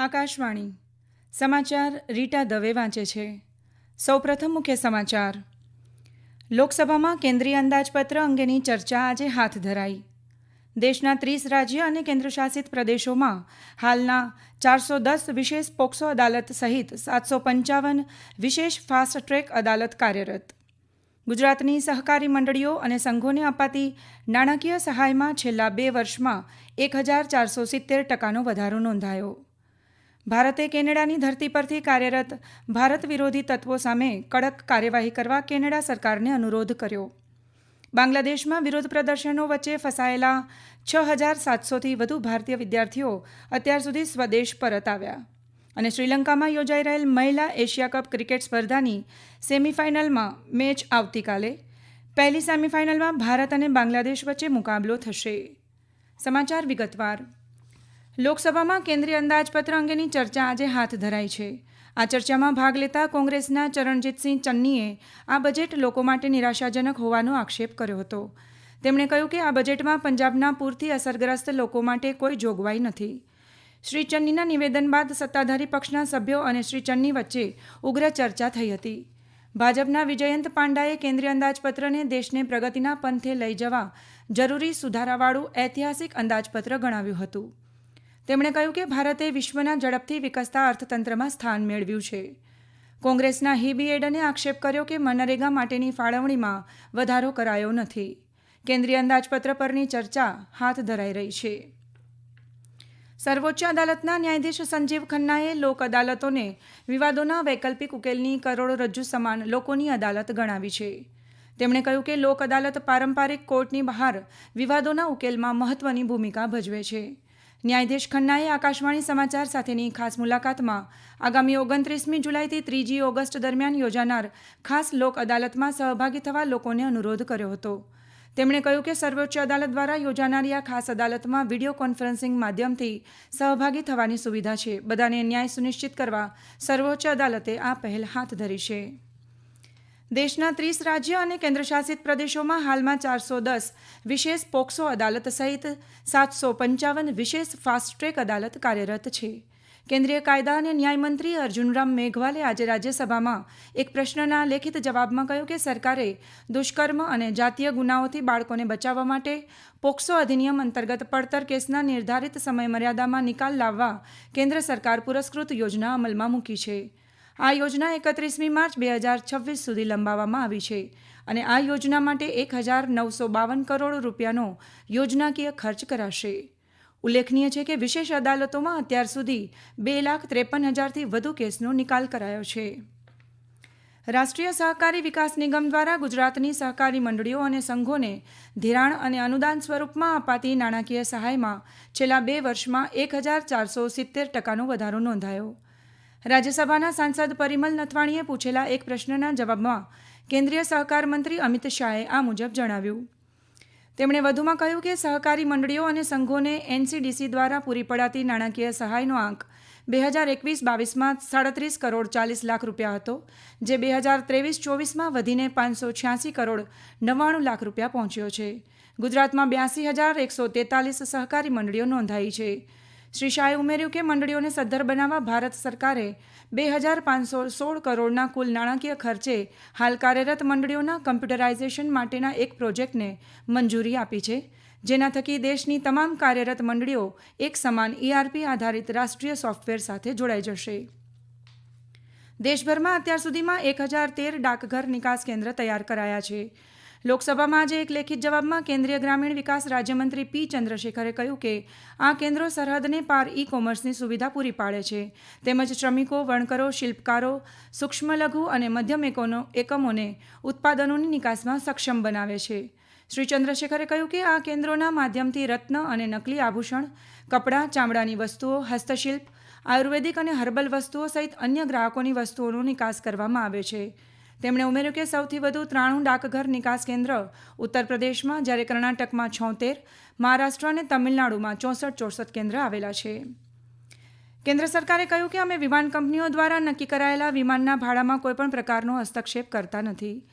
આકાશવાણી. સમાચાર રીટા દવે વાંચે છે. સૌપ્રથમ મુખ્ય સમાચાર. લોકસભામાં કેન્દ્રીય અંદાજપત્ર અંગેની ચર્ચા આજે હાથ ધરાઈ. દેશના ત્રીસ રાજ્ય અને કેન્દ્રશાસિત પ્રદેશોમાં હાલના ચારસો દસ વિશેષ પોક્સો અદાલત સહિત સાતસો પંચાવન વિશેષ ફાસ્ટ ટ્રેક અદાલત કાર્યરત. ગુજરાતની સહકારી મંડળીઓ અને સંઘોને અપાતી નાણાકીય સહાયમાં છેલ્લા બે વર્ષમાં એક હજાર ચારસો સિત્તેર ટકાનો વધારો નોંધાયો. ભારતે કેનેડાની ધરતી પરથી કાર્યરત ભારત વિરોધી તત્વો સામે કડક કાર્યવાહી કરવા કેનેડા સરકારને અનુરોધ કર્યો. બાંગ્લાદેશમાં વિરોધ પ્રદર્શનો વચ્ચે ફસાયેલા છ હજાર સાતસોથી વધુ ભારતીય વિદ્યાર્થીઓ અત્યાર સુધી સ્વદેશ પરત આવ્યા અને શ્રીલંકામાં યોજાઈ રહેલ મહિલા એશિયા કપ ક્રિકેટ સ્પર્ધાની સેમિફાઇનલમાં મેચ આવતીકાલે. પહેલી સેમિફાઇનલમાં ભારત અને બાંગ્લાદેશ વચ્ચે મુકાબલો થશે. સમાચાર વિગતવાર. લોકસભામાં કેન્દ્રીય અંદાજપત્ર અંગેની ચર્ચા આજે હાથ ધરાઈ છે. આ ચર્ચામાં ભાગ લેતા કોંગ્રેસના ચરણજીતસિંહ ચન્નીએ આ બજેટ લોકો માટે નિરાશાજનક હોવાનો આક્ષેપ કર્યો હતો. તેમણે કહ્યું કે આ બજેટમાં પંજાબના પૂરથી અસરગ્રસ્ત લોકો માટે કોઈ જોગવાઈ નથી. શ્રી ચન્નીના નિવેદન બાદ સત્તાધારી પક્ષના સભ્યો અને શ્રી ચન્ની વચ્ચે ઉગ્ર ચર્ચા થઈ હતી. ભાજપના વિજયંત પાંડાએ કેન્દ્રીય અંદાજપત્રને દેશને પ્રગતિના પંથે લઈ જવા જરૂરી સુધારાવાળું ઐતિહાસિક અંદાજપત્ર ગણાવ્યું હતું. તેમણે કહ્યું કે ભારતે વિશ્વના ઝડપથી વિકસતા અર્થતંત્રમાં સ્થાન મેળવ્યું છે. કોંગ્રેસના હીબી એડને આક્ષેપ કર્યો કે મનરેગા માટેની ફાળવણીમાં વધારો કરાયો નથી. કેન્દ્રીય અંદાજપત્ર પરની ચર્ચા હાથ ધરાઈ રહી છે. સર્વોચ્ચ અદાલતના ન્યાયાધીશ સંજીવ ખન્નાએ લોક અદાલતોને વિવાદોના વૈકલ્પિક ઉકેલની કરોડરજ્જુ સમાન લોકોની અદાલત ગણાવી છે. તેમણે કહ્યું કે લોક અદાલત પારંપરિક કોર્ટની બહાર વિવાદોના ઉકેલમાં મહત્વની ભૂમિકા ભજવે છે. ન્યાયાધીશ ખન્નાએ આકાશવાણી સમાચાર સાથેની ખાસ મુલાકાતમાં આગામી ઓગણત્રીસમી જુલાઈથી ત્રીજી ઓગસ્ટ દરમિયાન યોજાનાર ખાસ લોક અદાલતમાં સહભાગી થવા લોકોને અનુરોધ કર્યો હતો. તેમણે કહ્યું કે સર્વોચ્ચ અદાલત દ્વારા યોજાનારી આ ખાસ અદાલતમાં વીડિયો કોન્ફરન્સિંગ માધ્યમથી સહભાગી થવાની સુવિધા છે. બધાને ન્યાય સુનિશ્ચિત કરવા સર્વોચ્ચ અદાલતે આ પહેલ હાથ ધરી છે. દેશના ત્રીસ રાજ્ય અને કેન્દ્રશાસિત પ્રદેશોમાં હાલમાં ચારસો દસ વિશેષ પોક્સો અદાલત સહિત સાતસો પંચાવન વિશેષ ફાસ્ટ ટ્રેક અદાલત કાર્યરત છે. કેન્દ્રીય કાયદા અને ન્યાયમંત્રી અર્જુનરામ મેઘવાલે આજે રાજ્યસભામાં એક પ્રશ્નના લેખિત જવાબમાં કહ્યું કે સરકારે દુષ્કર્મ અને જાતીય ગુનાઓથી બાળકોને બચાવવા માટે પોક્સો અધિનિયમ અંતર્ગત પડતર કેસના નિર્ધારિત સમયમર્યાદામાં નિકાલ લાવવા કેન્દ્ર સરકાર પુરસ્કૃત યોજના અમલમાં મૂકી છે. આ યોજના એકત્રીસમી માર્ચ બે હજાર છવ્વીસ સુધી લંબાવવામાં આવી છે અને આ યોજના માટે એક હજાર નવસો બાવન કરોડ રૂપિયાનો યોજનાકીય ખર્ચ કરાશે. ઉલ્લેખનીય છે કે વિશેષ અદાલતોમાં અત્યાર સુધી બે લાખ ત્રેપન હજારથી વધુ કેસનો નિકાલ કરાયો છે. રાષ્ટ્રીય સહકારી વિકાસ નિગમ દ્વારા ગુજરાતની સહકારી મંડળીઓ અને સંઘોને ધિરાણ અને અનુદાન સ્વરૂપમાં અપાતી નાણાકીય સહાયમાં છેલ્લા બે વર્ષમાં એક હજાર ચારસો સિત્તેર ટકાનો વધારો નોંધાયો. રાજ્યસભાના સાંસદ પરિમલ નથવાણીએ પૂછેલા એક પ્રશ્નના જવાબમાં કેન્દ્રીય સહકાર મંત્રી અમિત શાહે આ મુજબ જણાવ્યું. તેમણે વધુમાં કહ્યું કે સહકારી મંડળીઓ અને સંઘોને એનસીડીસી દ્વારા પૂરી પડાતી નાણાકીય સહાયનો આંક બે હજાર એકવીસ બાવીસમાં સાડત્રીસ કરોડ ચાલીસ લાખ રૂપિયા હતો, જે બે હજાર ત્રેવીસ ચોવીસમાં વધીને પાંચસો છ્યાસી કરોડ નવ્વાણું લાખ રૂપિયા પહોંચ્યો છે. ગુજરાતમાં બ્યાસી હજાર એકસો તેતાલીસ સહકારી મંડળીઓ નોંધાઈ છે. શ્રી શાહે ઉમેર્યું કે મંડળીઓને સદ્ધર બનાવવા ભારત સરકારે બે હજાર પાંચસો સોળ કરોડના કુલ નાણાકીય ખર્ચે હાલ કાર્યરત મંડળીઓના કમ્પ્યુટરાઇઝેશન માટેના એક પ્રોજેક્ટને મંજૂરી આપી છે, જેના થકી દેશની તમામ કાર્યરત મંડળીઓ એક સમાન ઈઆરપી આધારિત રાષ્ટ્રીય સોફ્ટવેર સાથે જોડાઈ જશે. દેશભરમાં અત્યાર સુધીમાં એક હજાર તેર ડાકઘર નિકાસ કેન્દ્ર તૈયાર કરાયા છે. લોકસભામાં આજે એક લેખિત જવાબમાં કેન્દ્રીય ગ્રામીણ વિકાસ રાજ્યમંત્રી પી ચંદ્રશેખરે કહ્યું કે આ કેન્દ્રો સરહદને પાર ઈ કોમર્સની સુવિધા પૂરી પાડે છે. તેમજ શ્રમિકો, વણકરો, શિલ્પકારો સૂક્ષ્મ લઘુ અને મધ્યમ એકમોને ઉત્પાદનોની નિકાસમાં સક્ષમ બનાવે છે. શ્રી ચંદ્રશેખરે કહ્યું કે આ કેન્દ્રોના માધ્યમથી રત્ન અને નકલી આભૂષણ, કપડાં, ચામડાની વસ્તુઓ, હસ્તશિલ્પ, આયુર્વેદિક અને હર્બલ વસ્તુઓ સહિત અન્ય ગ્રાહકોની વસ્તુઓનો નિકાસ કરવામાં આવે છે. તેમણે ઉમેર્યું કે સૌથી વધુ ત્રાણું ડાકઘર નિકાસ કેન્દ્ર ઉત્તર પ્રદેશમાં, જ્યારે કર્ણાટકમાં છોતેર, મહારાષ્ટ્ર અને તમિલનાડુમાં ચોસઠ ચોસઠ કેન્દ્ર આવેલા છે. કેન્દ્ર સરકારે કહ્યું કે અમે વિમાન કંપનીઓ દ્વારા નક્કી કરાયેલા વિમાનના ભાડામાં કોઈપણ પ્રકારનો હસ્તક્ષેપ કરતા નથી.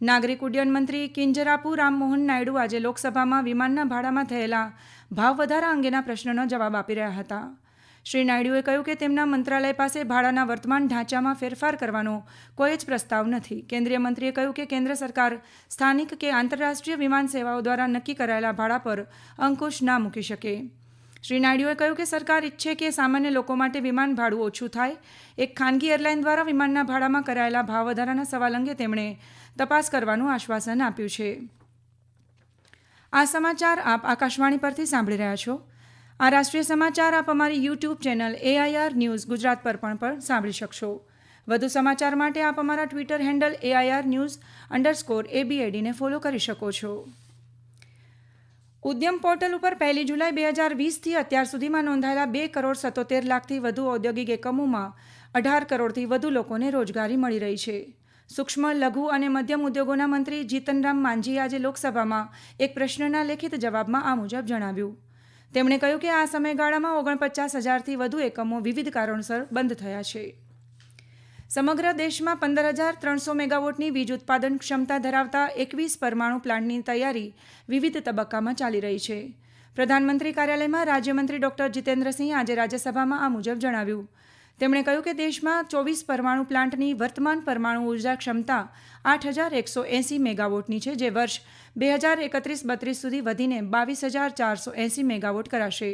નાગરિક ઉડ્ડયન મંત્રી કિંજરાપુ રામમોહન નાયડુ આજે લોકસભામાં વિમાનના ભાડામાં થયેલા ભાવ વધારા અંગેના પ્રશ્નનો જવાબ આપી રહ્યા હતા. શ્રી નાયડુએ કહ્યું કે તેમના મંત્રાલય પાસે ભાડાના વર્તમાન ઢાંચામાં ફેરફાર કરવાનો કોઈ જ પ્રસ્તાવ નથી. કેન્દ્રીય મંત્રીએ કહ્યું કે કેન્દ્ર સરકાર સ્થાનિક કે આંતરરાષ્ટ્રીય વિમાન સેવાઓ દ્વારા નક્કી કરાયેલા ભાડા પર અંકુશ ના મૂકી શકે. શ્રી નાયડુએ કહ્યું કે સરકાર ઈચ્છે કે સામાન્ય લોકો માટે વિમાન ભાડું ઓછું થાય. એક ખાનગી એરલાઇન દ્વારા વિમાનના ભાડામાં કરાયેલા ભાવ વધારાના સવાલ અંગે તેમણે તપાસ કરવાનું આશ્વાસન આપ્યું છે. આ સમાચાર આપ આકાશવાણી પરથી સાંભળી રહ્યા છો. આ રાષ્ટ્રીય સમાચાર આપ અમારી YouTube channel AIR news Gujarat પર પણ પણ સાંભળી શકશો. વધુ સમાચાર માટે આપ અમારા Twitter handle AIR news underscore એબીએડીને follow કરી શકો છો. ઉદ્યમ પોર્ટલ ઉપર પહેલી જુલાઈ બે હજાર વીસથી અત્યાર સુધીમાં નોંધાયેલા બે કરોડ સત્તોતેર લાખથી વધુ ઔદ્યોગિક એકમોમાં અઢાર કરોડથી વધુ લોકોને રોજગારી મળી રહી છે. સૂક્ષ્મ, લઘુ અને મધ્યમ ઉદ્યોગોના મંત્રી જીતનરામ માંઝીએ આજે લોકસભામાં એક પ્રશ્નના લેખિત જવાબમાં આ મુજબ જણાવ્યું. તેમણે કહ્યું કે આ સમયગાળામાં ઓગણપચાસ હજારથી વધુ એકમો વિવિધ કારણોસર બંધ થયા છે. સમગ્ર દેશમાં પંદર હજાર ત્રણસો મેગાવોટની વીજ ઉત્પાદન ક્ષમતા ધરાવતા એકવીસ પરમાણુ પ્લાન્ટની તૈયારી વિવિધ તબક્કામાં ચાલી રહી છે. પ્રધાનમંત્રી કાર્યાલયમાં રાજ્યમંત્રી ડોક્ટર જીતેન્દ્રસિંહ આજે રાજ્યસભામાં આ મુજબ જણાવ્યું. તેમણે કહ્યું કે દેશમાં ચોવીસ પરમાણુ પ્લાન્ટની વર્તમાન પરમાણુ ઊર્જા ક્ષમતા આઠ હજાર એકસો એંસી મેગાવોટની છે, જે વર્ષ બે હજાર એકત્રીસ બત્રીસ સુધી વધીને બાવીસ હજાર ચારસો એંસી મેગાવોટ કરાશે.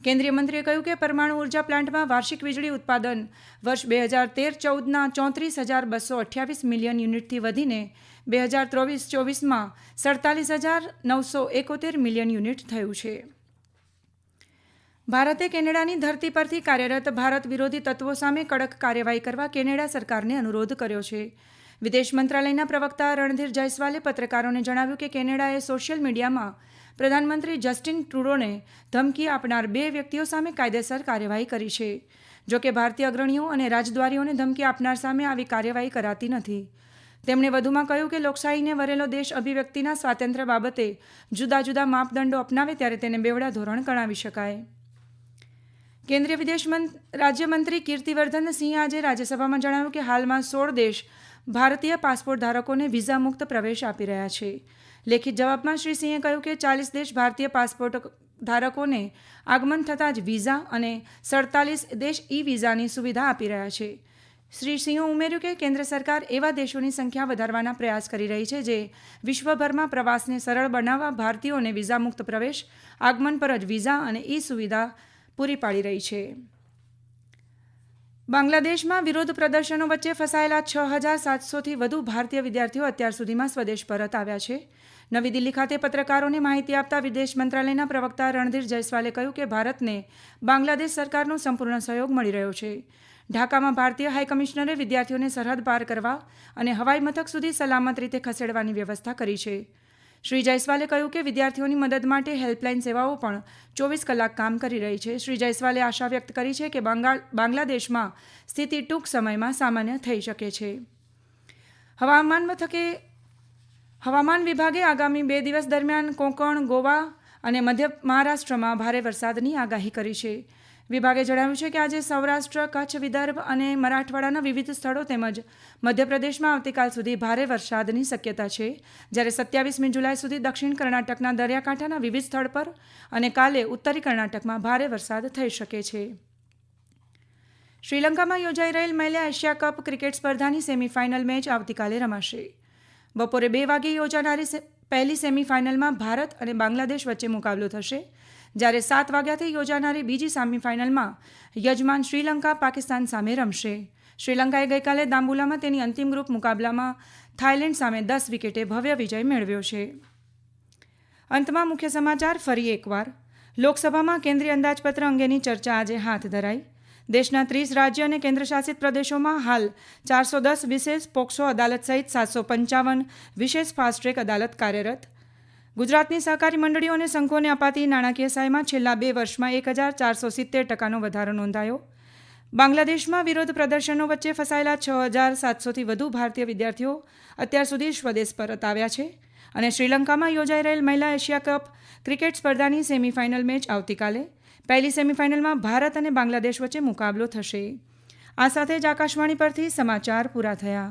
કેન્દ્રીય મંત્રીએ કહ્યું કે પરમાણુ ઊર્જા પ્લાન્ટમાં વાર્ષિક વીજળી ઉત્પાદન વર્ષ બે હજાર તેર ચૌદના ચોત્રીસ હજાર બસો અઠ્યાવીસ મિલિયન યુનિટથી વધીને બે હજાર ત્રેવીસ ચોવીસમાં સડતાલીસ હજાર નવસો એકોતેર મિલિયન યુનિટ થયું છે. ભારતે કેનેડાની ધરતી પરથી કાર્યરત ભારત વિરોધી તત્વો સામે કડક કાર્યવાહી કરવા કેનેડા સરકારને અનુરોધ કર્યો છે. વિદેશ મંત્રાલયના પ્રવક્તા રણધીર જયસ્વાલે પત્રકારોને જણાવ્યું કે કેનેડાએ સોશિયલ મીડિયામાં પ્રધાનમંત્રી જસ્ટિન ટ્રુડોને ધમકી આપનાર બે વ્યક્તિઓ સામે કાયદેસર કાર્યવાહી કરી છે. જોકે ભારતીય અગ્રણીઓ અને રાજદ્વારીઓને ધમકી આપનાર સામે આવી કાર્યવાહી કરાતી નથી. તેમણે વધુમાં કહ્યું કે લોકશાહીને વરેલો દેશ અભિવ્યક્તિના સ્વાતંત્ર્ય બાબતે જુદા જુદા માપદંડો અપનાવે ત્યારે તેને બેવડા ધોરણ ગણાવી શકાય. કેન્દ્રીય વિદેશ રાજ્યમંત્રી કીર્તિવર્ધન સિંહ આજે રાજ્યસભામાં જણાવ્યું કે હાલમાં સોળ દેશ ભારતીય પાસપોર્ટ ધારકોને વિઝા મુક્ત પ્રવેશ આપી રહ્યા છે. લેખિત જવાબમાં શ્રી સિંહે કહ્યું કે ચાલીસ દેશ ભારતીય પાસપોર્ટ ધારકોને આગમન થતાં જ વિઝા અને સડતાલીસ દેશ ઈ વિઝાની સુવિધા આપી રહ્યા છે. શ્રી સિંહે ઉમેર્યું કે કેન્દ્ર સરકાર એવા દેશોની સંખ્યા વધારવાના પ્રયાસ કરી રહી છે જે વિશ્વભરમાં પ્રવાસને સરળ બનાવવા ભારતીયોને વિઝા મુક્ત પ્રવેશ, આગમન પર જ વિઝા અને ઈ સુવિધા પૂરી પાડી રહી છે. બાંગ્લાદેશમાં વિરોધ પ્રદર્શનો વચ્ચે ફસાયેલા છ હજાર સાતસોથી વધુ ભારતીય વિદ્યાર્થીઓ અત્યાર સુધીમાં સ્વદેશ પરત આવ્યા છે. નવી દિલ્હી ખાતે પત્રકારોને માહિતી આપતા વિદેશ મંત્રાલયના પ્રવક્તા રણધીર જયસ્વાલે કહ્યું કે ભારતને બાંગ્લાદેશ સરકારનો સંપૂર્ણ સહયોગ મળી રહ્યો છે. ઢાકામાં ભારતીય હાઈકમિશનરે વિદ્યાર્થીઓને સરહદ પાર કરવા અને હવાઈ મથક સુધી સલામત રીતે ખસેડવાની વ્યવસ્થા કરી છે. શ્રી જયસ્વાલે કહ્યું કે વિદ્યાર્થીઓની મદદ માટે હેલ્પલાઇન સેવાઓ પણ ચોવીસ કલાક કામ કરી રહી છે. શ્રી જયસ્વાલે આશા વ્યક્ત કરી છે કે બંગાળ બાંગ્લાદેશમાં સ્થિતિ ટૂંક સમયમાં સામાન્ય થઈ શકે છે. હવામાન મથકે, હવામાન વિભાગે આગામી બે દિવસ દરમિયાન કોંકણ, ગોવા અને મધ્ય મહારાષ્ટ્રમાં ભારે વરસાદની આગાહી કરી છે. વિભાગે જણાવ્યું છે કે આજે સૌરાષ્ટ્ર, કચ્છ, વિદર્ભ અને મરાઠવાડાના વિવિધ સ્થળો તેમજ મધ્યપ્રદેશમાં આવતીકાલ સુધી ભારે વરસાદની શક્યતા છે. જ્યારે સત્યાવીસમી જુલાઈ સુધી દક્ષિણ કર્ણાટકના દરિયાકાંઠાના વિવિધ સ્થળ પર અને કાલે ઉત્તરી કર્ણાટકમાં ભારે વરસાદ થઈ શકે છે. શ્રીલંકામાં યોજાઈ રહેલ મહિલા એશિયા કપ ક્રિકેટ સ્પર્ધાની સેમીફાઇનલ મેચ આવતીકાલે રમાશે. બપોરે બે વાગે યોજાનારી પહેલી સેમીફાઇનલમાં ભારત અને બાંગ્લાદેશ વચ્ચે મુકાબલો થશે. જ્યારે સાત વાગ્યાથી યોજાનારી બીજી સેમીફાઇનલમાં યજમાન શ્રીલંકા પાકિસ્તાન સામે રમશે. શ્રીલંકાએ ગઈકાલે દાંબુલામાં તેની અંતિમ ગ્રુપ મુકાબલામાં થાઇલેન્ડ સામે દસ વિકેટે ભવ્ય વિજય મેળવ્યો છે. અંતમાં મુખ્ય સમાચાર ફરી એકવાર. લોકસભામાં કેન્દ્રીય અંદાજપત્ર અંગેની ચર્ચા આજે હાથ ધરાઈ. દેશના ત્રીસ રાજ્ય અને કેન્દ્રશાસિત પ્રદેશોમાં હાલ ચારસો દસ વિશેષ પોક્સો અદાલત સહિત સાતસો પંચાવન વિશેષ ફાસ્ટ ટ્રેક અદાલત કાર્યરત ગુજરાતની સહકારી મંડળીઓ અને સંઘોને અપાતી નાણાકીય સહાયમાં છેલ્લા બે વર્ષમાં એક હજાર ચારસો સિત્તેર ટકાનો વધારો નોંધાયો. બાંગ્લાદેશમાં વિરોધ પ્રદર્શનો વચ્ચે ફસાયેલા છ હજાર સાતસોથી વધુ ભારતીય વિદ્યાર્થીઓ અત્યાર સુધી સ્વદેશ પરત આવ્યા છે અને શ્રીલંકામાં યોજાઈ રહેલ મહિલા એશિયા કપ ક્રિકેટ સ્પર્ધાની સેમીફાઇનલ મેચ આવતીકાલે. પહેલી સેમીફાઇનલમાં ભારત અને બાંગ્લાદેશ વચ્ચે મુકાબલો થશે. આ સાથે જ આકાશવાણી પરથી સમાચાર પૂરા થયા.